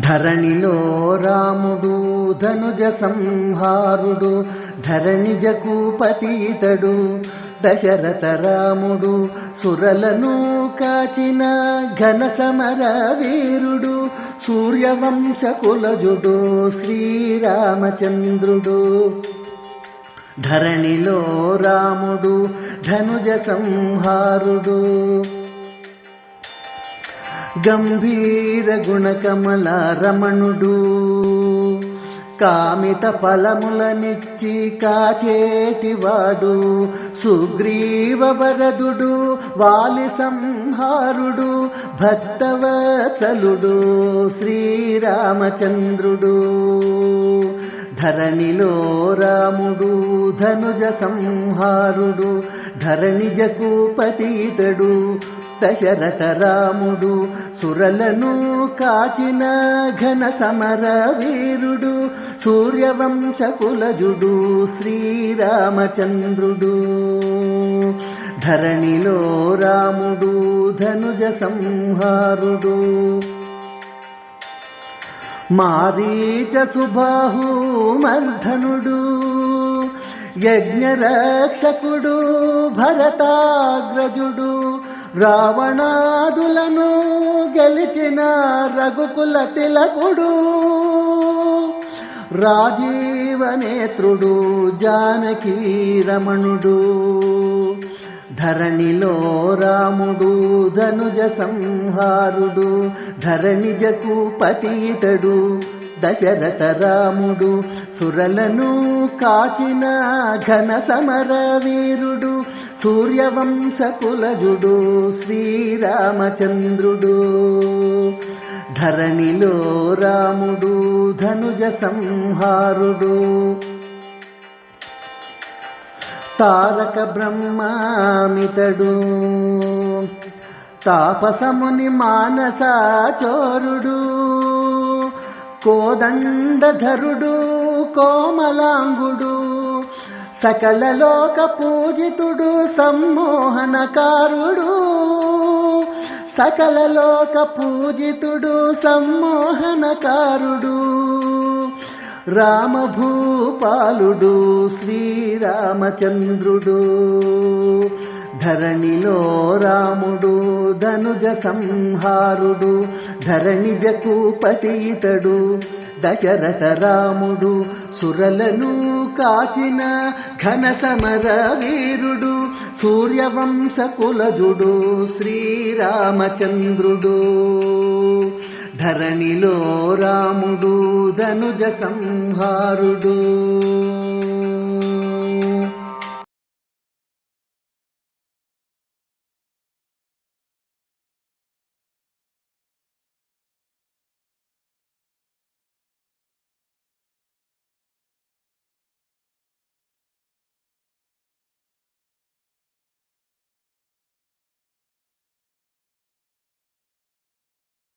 ధరణిలో రాముడు ధనుజ సంహారుడు ధరణిజకు పతీతడు దశరథ రాముడు సురలను కాచిన ఘన సమర వీరుడు సూర్యవంశకులజుడు శ్రీరామచంద్రుడు. ధరణిలో రాముడు ధనుజ సంహారుడు. గంభీర గుణకమల రమణుడు కామిత ఫలములనిచ్చి కాచేటివాడు. సుగ్రీవ వరదుడు వాలి సంహారుడు భక్తవత్సలుడు శ్రీరామచంద్రుడు. ధరణిలో రాముడు ధనుజ సంహారుడు ధరణిజకు పతీతడు దశరథ రాముడు సురలను కాచిన ఘన సమర వీరుడు సూర్యవంశకులజుడు శ్రీరామచంద్రుడు. ధరణిలో రాముడు ధనుజ సంహారుడు. మారీచ సుబాహు మర్ధనుడు. యజ్ఞరక్షకుడు భరతాగ్రజుడు. రావణాదులను గెలిచిన రఘుకుల తిలకుడు రాజీవనేత్రుడు జానకీ రమణుడు ధరణిలో రాముడు ధనుజ సంహారుడు ధరణిజకు పతీతడు దశరథ రాముడు సురలను కాచిన ఘన సమర వీరుడు సూర్యవంశకులజుడు శ్రీరామచంద్రుడు. ధరణిలో రాముడు ధనుజ సంహారుడు. తారక బ్రహ్మామితడు. తాపసముని మానసాచోరుడు. కోదండధరుడు కోమలాంగుడు. సకల లోక పూజితుడు సమ్మోహనకారుడు సకల లోక పూజితుడు సమ్మోహనకారుడు రామభూపాలుడు శ్రీరామచంద్రుడు. ధరణిలో రాముడు ధనుజ సంహారుడు. ధరణిజకు పతీతడు దశరథ రాముడు సురలను కాచిన ఘన సమర వీరుడు సూర్యవంశ కులజుడు శ్రీరామచంద్రుడు. ధరణిలో రాముడు ధనుజ సంహారుడు.